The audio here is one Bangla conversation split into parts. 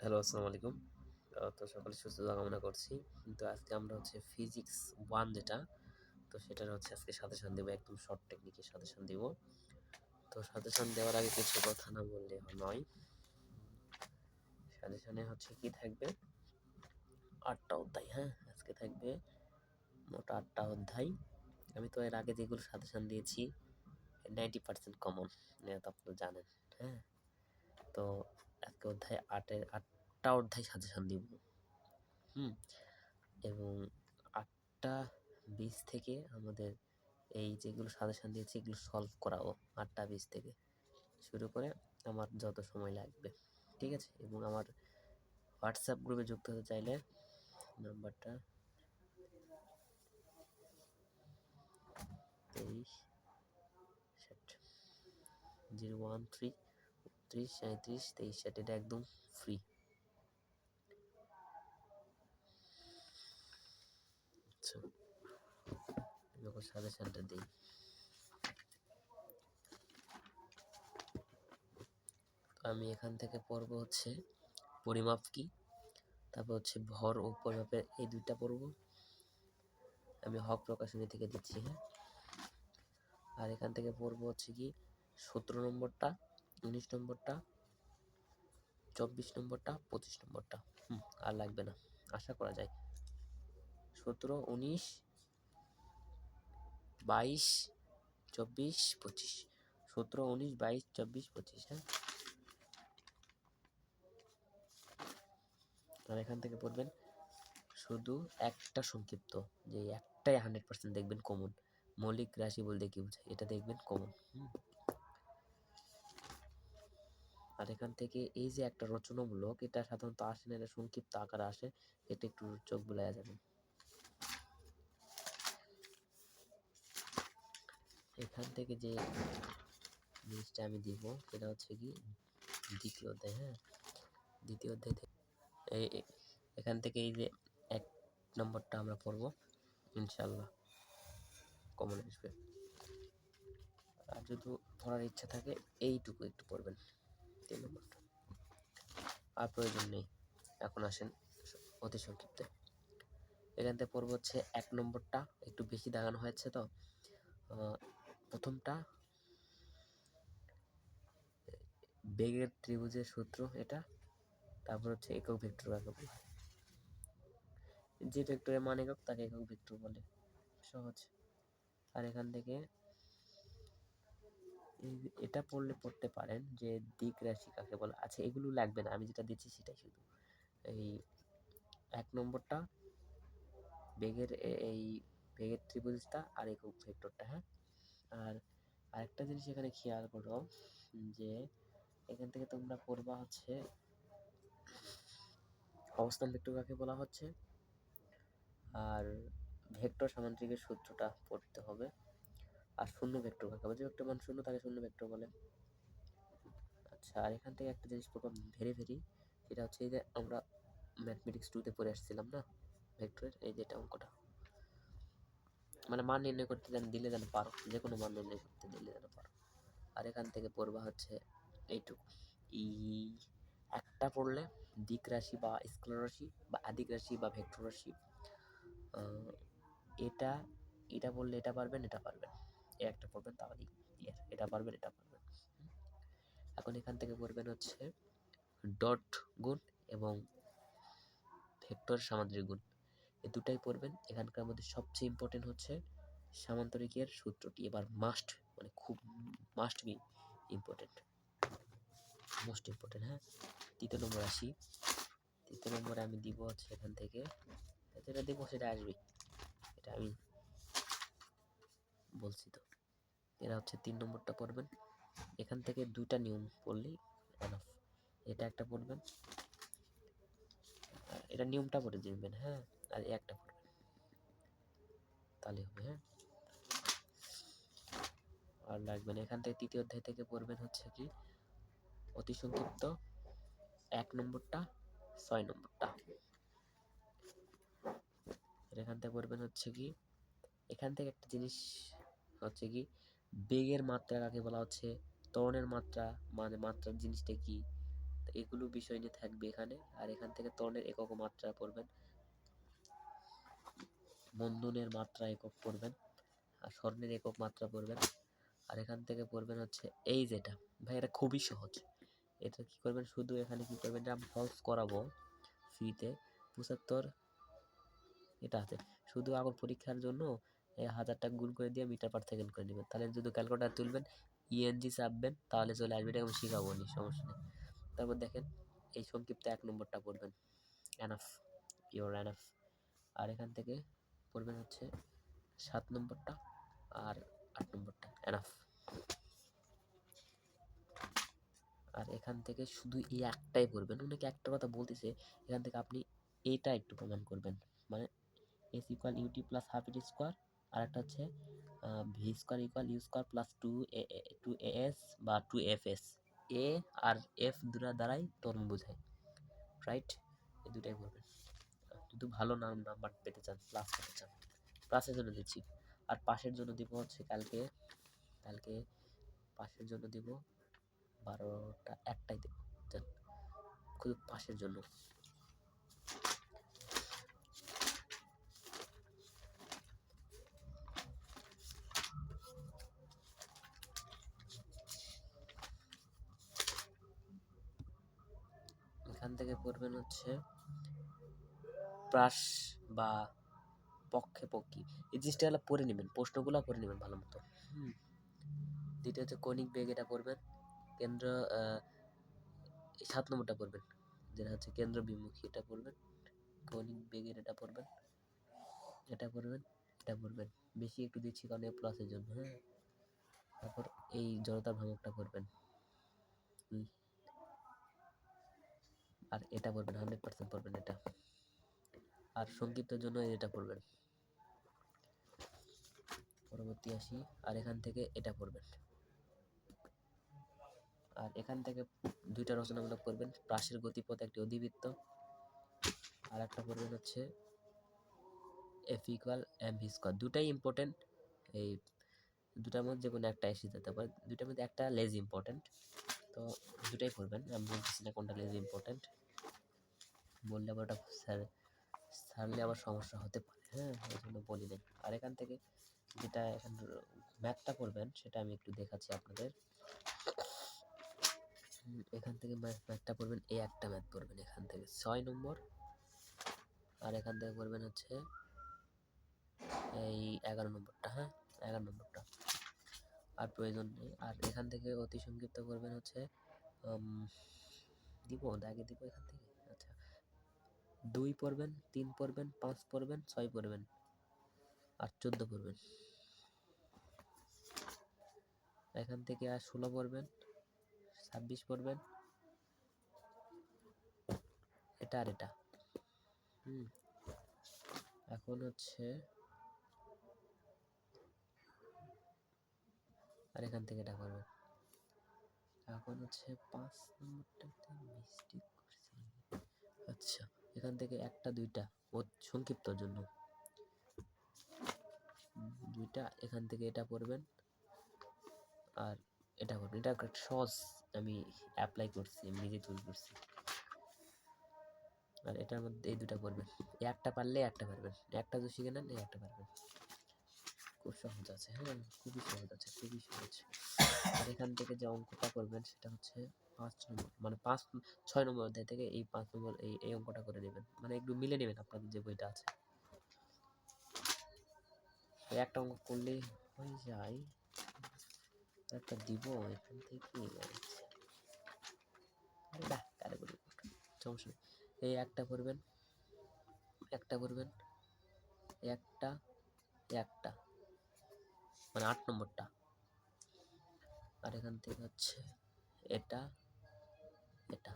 হ্যালো আসসালামু আলাইকুম তো সকলে সুস্থতা কামনা করছি। কিন্তু আজকে আমরা হচ্ছে ফিজিক্স ওয়ান যেটা, তো সেটার হচ্ছে আজকে সাজেশন দেবো, একদম শর্ট টেকনিকের সাজেশন দেব। তো সাজেশন দেওয়ার আগে কিছু কথা না বললে নয়। সাজেশনে হচ্ছে কি থাকবে? আটটা অধ্যায় হ্যাঁ? আজকে থাকবে মোট আটটা অধ্যায়। আমি তো এর আগে যেগুলো সাজেশন দিয়েছি নাইনটি পার্সেন্ট কমন তো আপনারা জানেন হ্যাঁ? তো আজকে অধ্যায় আটের আটটা অধ্যায় সাজেশন দিব। হুম। এবং আটটা বীজ থেকে আমাদের এই যেগুলো সাজেশন দিয়েছি এগুলো সলভ করাবো আটটা বীজ থেকে। শুরু করে আমার যত সময় লাগবে ঠিক আছে? এবং আমার হোয়াটসঅ্যাপ গ্রুপে যুক্ত হতে চাইলে নাম্বারটা তেইশ জিরো ওয়ান থ্রি ত্রিশ সাঁত্রিশ তেইশ, ষাট, এটা একদম ফ্রি আচ্ছা যখন সাজেশনটা দিই। আমি এখান থেকে পড়ব হচ্ছে পরিমাপ কি, তারপর হচ্ছে ভর ও পরিমাপের এই দুইটা পড়ব। আমি হক প্রকাশনী থেকে দিচ্ছি হ্যাঁ? আর এখান থেকে পড়ব হচ্ছে কি সতেরো নম্বরটা। উনিশ নম্বরটা, চব্বিশ নম্বরটা, পঁচিশ নম্বরটা। হুম, আর লাগবে না, আশা করা যায়। সতেরো, উনিশ, বাইশ, চব্বিশ, পঁচিশ। সতেরো, উনিশ, বাইশ, চব্বিশ, পঁচিশ হ্যাঁ? আর এখান থেকে পড়বেন, শুধু একটা সংক্ষিপ্ত, যে একটাই হান্ড্রেড পার্সেন্ট দেখবেন কমন মৌলিক রাশি বলতে কি বোঝায়? এটা দেখবেন কমন আর এখান থেকে এই যে একটা রচনামূলক, এটা সাধারণত আসে না, এটা সংক্ষিপ্ত আকারে আসে, এটা একটু চোখ বুলাইয়া যাবে এখান থেকে যে জিনিসটা আমি দিব, সেটা হচ্ছে কি, দ্বিতীয় অধ্যায় হ্যাঁ? দ্বিতীয় অধ্যায় এই- এখান থেকে এই যে এক নম্বরটা আমরা পড়ব ইনশাল্লাহ কমন আসবে। আর যদি পড়ার ইচ্ছা থাকে, এইটুকু একটু পড়বেন। তিন নম্বরটা আর প্রয়োজন নেই। এখন আসেন অতি সংক্ষিপ্তে। এখান থেকে পড়ব হচ্ছে এক নম্বরটা। একটু বেশি দাগানো হয়েছে তো। প্রথমটা, বেগের ত্রিভুজের সূত্র এটা। তারপর হচ্ছে একক ভেক্টর কাকে বলে যে ভেক্টরের মান একক, তাকে একক ভেক্টর বলে। সহজ। আর এখান থেকে এটা পড়লে পড়তে পারেন যে দিক রাশি কাকে বলে। আচ্ছা এগুলো লাগবে না, আমি যেটা দিচ্ছি সেটাই শুধু। এই এক নম্বরটা, বেগের এই বেগের ত্রিভুজটা আর একক ভেক্টরটা হ্যাঁ? আর আরেকটা জিনিস এখানে খেয়াল করো যে এখান থেকে তোমরা পড়বা হচ্ছে, অবস্থান ভেক্টর কাকে বলা হচ্ছে? আর ভেক্টর সামান্তরিকের সূত্রটা পড়তে হবে। আর শূন্য ভেক্টর কাকে বলে যে ভেক্টর মান শূন্য, তাকে শূন্য ভেক্টর বলে। আচ্ছা আর এখান থেকে একটা জিনিস পড়বা ভেরি ভেরি। সেটা হচ্ছে এই যে আমরা ম্যাথমেটিক্স টুতে পড়ে আসছিলাম না? ভেক্টরের এই যে এটা অঙ্কটা। মানে মান নির্ণয় করতে যেন, দিলে যেন পারো। যে কোনো মান নির্ণয় করতে দিলে যেন পারো। আর এখান থেকে পড়বা হচ্ছে এইটুকু। ই, একটা পড়লে দিক রাশি বা স্কেলার রাশি বা আদিক রাশি বা ভেক্টর রাশি এটা এটা বললে এটা পারবেন এটা পারবেন। একটা পড়বেন তাহলেই ক্লিয়ার এটা পারবেন এটা পারবেন। এখন এখান থেকে পড়বেন হচ্ছে ডট গুণ এবং ভেক্টর সামান্তরিক গুণ। এই দুটাই পড়বেন। এখানকার মধ্যে সবচেয়ে ইম্পর্টেন্ট হচ্ছে সামান্তরিকের সূত্রটি। এবার মাস্ট মানে খুব must be important most important হ্যাঁ? তৃতীয় নম্বর আসি। তৃতীয় নম্বরে আমি দিব হচ্ছে এখান থেকে যেটা দেবো, সেটা আসবে এটা আমি বলছি তো। এরা হচ্ছে তিন নম্বরটা পড়বেন। এখান থেকে দুইটা নিয়ম পড়লেই এনাফ এটা একটা পড়বেন। এটা নিয়মটা পড়ে দিবেন হ্যাঁ? আর একটা পড়বেন। তাহলে হবে হ্যাঁ? আর লাগবে না। এখান থেকে তৃতীয় অধ্যায় থেকে পড়বেন হচ্ছে কি? অতি সংক্ষিপ্ত এক নম্বরটা, ছয় নম্বরটা। এখান থেকে পড়বেন হচ্ছে কি? এখান থেকে একটা জিনিস হচ্ছে কি? বেগের মাত্রা কাকে বলা হচ্ছে? ত্বরণের মাত্রা মানে মাত্রার জিনিসটা কি? এগুলো বিষয় নিয়ে থাকবে এখানে। আর এখান থেকে ত্বরণের একক মাত্রা পড়বেন। মন্দনের মাত্রা একক পড়বেন। আর স্বর্ণের একক মাত্রা পড়বেন। আর এখান থেকে পড়বেন হচ্ছে এই যেটা। ভাই, এটা খুবই সহজ। এটা কি করবেন? শুধু এখানে কি করবেন? এটা আমি করাবো ফ্রিতে পঁচাত্তর এটা আছে। শুধু আবার পরীক্ষার জন্য হাজারটা গুণ করে দিয়ে মিটার পার সেকেন্ড করে নেবেন তাহলে যদি ক্যালকুলেটার তুলবেন ইএনজি চাপবেন, তাহলে চলে আসবে এটা আমি শিখাবো নি, সমস্যা নেই। তারপর দেখেন, এই সংক্ষিপ্ত এক নম্বরটা পড়বেন। অ্যানাফ ইউর অ্যানাফ আর এখান থেকে পড়বেন হচ্ছে সাত নম্বরটা আর আট নম্বরটা। অ্যানাফ আর এখান থেকে শুধু এই একটাই পড়বেন। অনেকে একটা কথা বলতেছে, এখান থেকে আপনি এটা একটু প্রমাণ করবেন। মানে S equal UT plus half ET square আর একটা হচ্ছে V square equal U square plus two A two A S বা two F S A R F দুটা দ্বারাই তরুণ বোঝায় রাইট এই দুটাই করবেন যদি ভালো নাম নাম্বার পেতে চান প্লাস পেতে চান প্লাসের জন্য দিচ্ছি। আর পাশের জন্য দিব হচ্ছে কালকে কালকে পাশের জন্য দিব বারোটা, একটাই দেবো। শুধু পাশের জন্য। এখান থেকে পড়বেন হচ্ছে প্রাস বা পক্ষে পক্ষী। এই জিনিসটা হলো পড়ে নেবেন, প্রশ্নগুলো পড়ে নেবেন ভালো মতো। দ্বিতীয় হচ্ছে কনিক বেগ, এটা পড়বেন। কেন্দ্র সাত নম্বরটা পড়বেন। যেটা হচ্ছে কেন্দ্র বিমুখী, এটা পড়বেন। কনিক বেগের এটা পড়বেন। এটা পড়বেন এটা পড়বেন। বেশি একটু দিচ্ছি কারণ এ প্লাসের জন্য হ্যাঁ। তারপর এই জড়তার ভ্রামকটা পড়বেন। হুম। আর এটা পড়বেন হান্ড্রেড পার্সেন্ট পড়বেন এটা। আর সংক্ষিপ্তের জন্য এটা পড়বেন পরবর্তী আসি, আর এখান থেকে এটা পড়বেন আর এখান থেকে দুইটা রচনামূলক পড়বেন প্রাসের গতিপথ একটি অধিবৃত্ত। আর একটা পড়বেন হচ্ছে F equal M V square দুটাই ইম্পর্টেন্ট এই দুটার মধ্যে যে কোনো একটা এসে যেতে পারে। দুটার মধ্যে একটা লেজ ইম্পর্টেন্ট তো দুটাই পড়বেন আমি বলতেছি না কোনটা লেজ ইম্পর্টেন্ট বললে আবার ওটা স্যার সারলে আবার সমস্যা হতে পারে হ্যাঁ ওই জন্য বলি নাই। আর এখান থেকে যেটা এখন ম্যাথটা করবেন, সেটা আমি একটু দেখাচ্ছি আপনাদের। এখান থেকে ম্যাথটা পড়বেন এই একটা ম্যাথ পড়বেন এখান থেকে, ছয় নম্বর। আর এখান থেকে পড়বেন হচ্ছে এই এগারো নম্বরটা হ্যাঁ এগারো নম্বরটা। আর প্রয়োজন নেই। আর এখান থেকে অতি সংক্ষিপ্ত করবেন হচ্ছে দিব দাগে দিব এখান থেকে? দুই পড়বেন, তিন পড়বেন, পাঁচ পড়বেন, ছয় পড়বেন আর চোদ্দ পড়বেন। এখান থেকে আর ষোলো পড়বেন, ছাব্বিশ পড়বেন। এটা আর এটা। হুম, এখন হচ্ছে আর এখান থেকে এটা করবেন। এখন হচ্ছে পাঁচ নম্বরটাতে মিস্টেক করছি আচ্ছা। এখান থেকে একটা, দুইটা। সংক্ষিপ্তর জন্য। দুইটা, এখান থেকে এটা পড়বেন। আর এটা করবেন এটা একটা সহজ আমি অ্যাপ্লাই করছি, আমি নিজে তৈরি করছি। আর এটার মধ্যে এই দুটা এই একটা পারলে একটা পারবেন। একটা যদি শিখে নেন, এই একটা পারবেন। খুব সহজ আছে হ্যাঁ? খুবই সহজ আছে, খুবই সহজ। আর এখান থেকে যে অঙ্কটা করবেন, সেটা হচ্ছে পাঁচ নম্বর মানে পাঁচ, ছয় নম্বর অধ্যায় থেকে এই পাঁচ নম্বর এই এই অঙ্কটা করে নেবেন। মানে একটু মিলে নেবেন আপনাদের যে বইটা আছে। একটা অঙ্ক করলেই হয়ে যায় একটা দিব এখান থেকে। সমস্যা নেই। এই একটা করবেন একটা করবেন, একটা একটা। মানে আট নম্বরটা। আর এখান থেকে হচ্ছে এটা এটা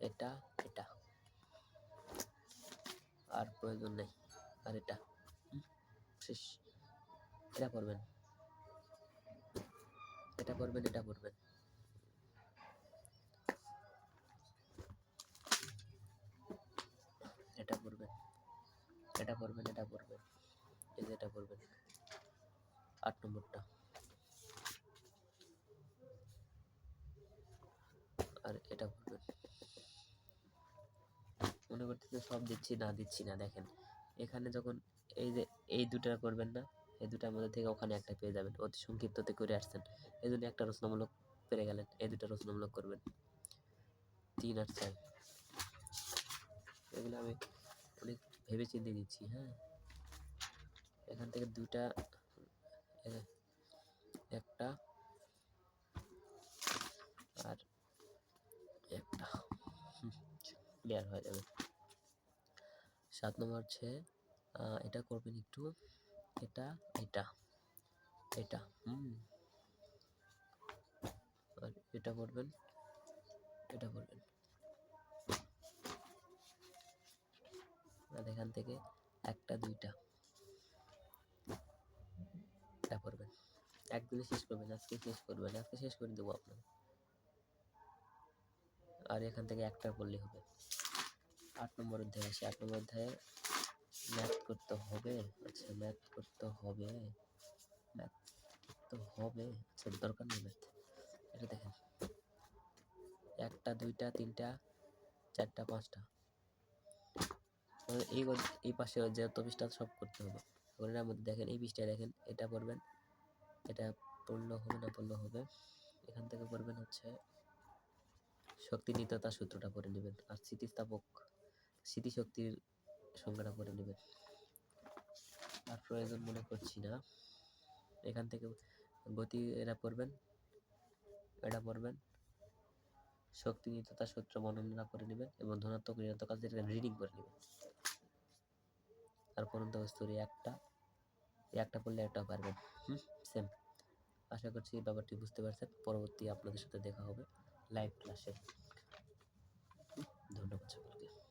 এটা এটা। আর প্রয়োজন নেই, আর এটা। শেষ। এটা করবেন এটা করবেন এটা করবেন এটা করবেন এটা করবেন এটা করবেন এই যে এটা করবেন আট নম্বরটা। আর এটা পড়বেন মনে করতেছে সব দিচ্ছি, না দিচ্ছি না, দেখেন। এখানে যখন এই যে, এই দুটা করবেন না, এই দুটার মধ্যে থেকে ওখানে একটা পেয়ে যাবেন। অতি সংক্ষিপ্ততে করে আসছেন। এই জন্য একটা রচনামূলক পেরে গেলেন। এই দুটা রচনামূলক করবেন। তিন আর চার। এগুলো আমি অনেক ভেবে চিন্তে দিচ্ছি হ্যাঁ। এখান থেকে দুটা একটা আর একটা। হয়ে যাবে। সাত নম্বর হচ্ছে এটা করবেন একটু, এটা এটা এটা, হুম। আর এটা করবেন এটা করবেন। আর এখান থেকে একটা, দুইটা। এটা করবেন। একদিনে শেষ করবেন, আজকে শেষ করবেন, আজকে শেষ করে দেবো আপনার আর এখান থেকে একটা করলেই হবে। আট নম্বর অধ্যায় আসে। আট নম্বর অধ্যায়ে ম্যাথ করতে হবে। আচ্ছা ম্যাথ করতে হবে। ম্যাথ করতে হবে। আচ্ছা দরকার নেই ম্যাথ এটা দেখেন। একটা, দুইটা, তিনটা, চারটা, পাঁচটা। এই এই পাশে যত পৃষ্ঠা সব করতে হবে। এর মধ্যে দেখেন, এই পৃষ্ঠায় দেখেন, এটা পড়বেন, এটা পড়লেও হবে না পড়লেও হবে। এখান থেকে পড়বেন হচ্ছে শক্তি নিত্যতা সূত্রটা পড়ে নেবেন। আর স্থিতিস্থাপক স্মৃতিশক্তির সংজ্ঞাটা পড়ে নেবেন। আর প্রয়োজন মনে করছি না। এখান থেকে গতি এটা পড়বেন এটা পড়বেন। শক্তি নিত্যতা সূত্র বর্ণনা করে নেবেন এবং ধনাত্মক ঋণাত্মক কাজ রিডিং করে নেবেন। আর পরন্ত বস্তুর এই একটা। একটা পড়লে একটা পারবেন। হুম সেম আশা করছি ব্যাপারটি বুঝতে পারছেন। পরবর্তী আপনাদের সাথে দেখা হবে। লাইভ ক্লাসে ধন্যবাদ সকলকে।